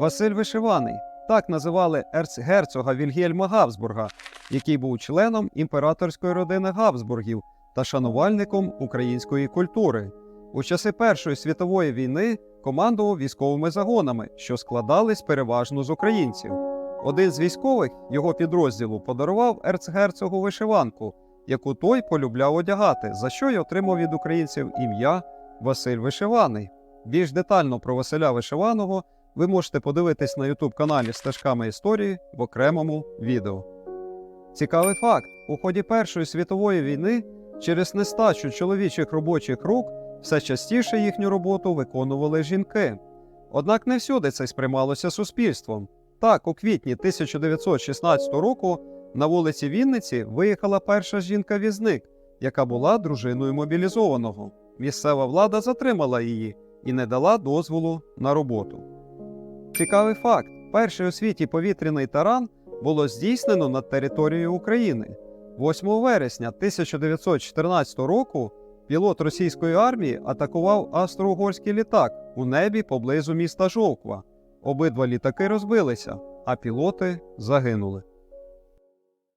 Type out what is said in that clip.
Василь Вишиваний. Так називали ерцгерцога Вільгельма Габсбурга, який був членом імператорської родини Габсбургів та шанувальником української культури. У часи Першої світової війни командував військовими загонами, що складались переважно з українців. Один з військових його підрозділу подарував ерцгерцогу вишиванку, яку той полюбляв одягати, за що й отримав від українців ім'я Василь Вишиваний. Більш детально про Василя Вишиваного ви можете подивитись на youtube каналі Стежками історії в окремому відео. Цікавий факт: у ході Першої світової війни через нестачу чоловічих робочих рук все частіше їхню роботу виконували жінки. Однак не всюди це сприймалося суспільством. Так, у квітні 1916 року на вулиці Вінниці виїхала перша жінка-візник, яка була дружиною мобілізованого. Місцева влада затримала її і не дала дозволу на роботу. Цікавий факт: перший у світі повітряний таран було здійснено над територією України. 8 вересня 1914 року пілот російської армії атакував австро-угорський літак у небі поблизу міста Жовква. Обидва літаки розбилися, а пілоти загинули.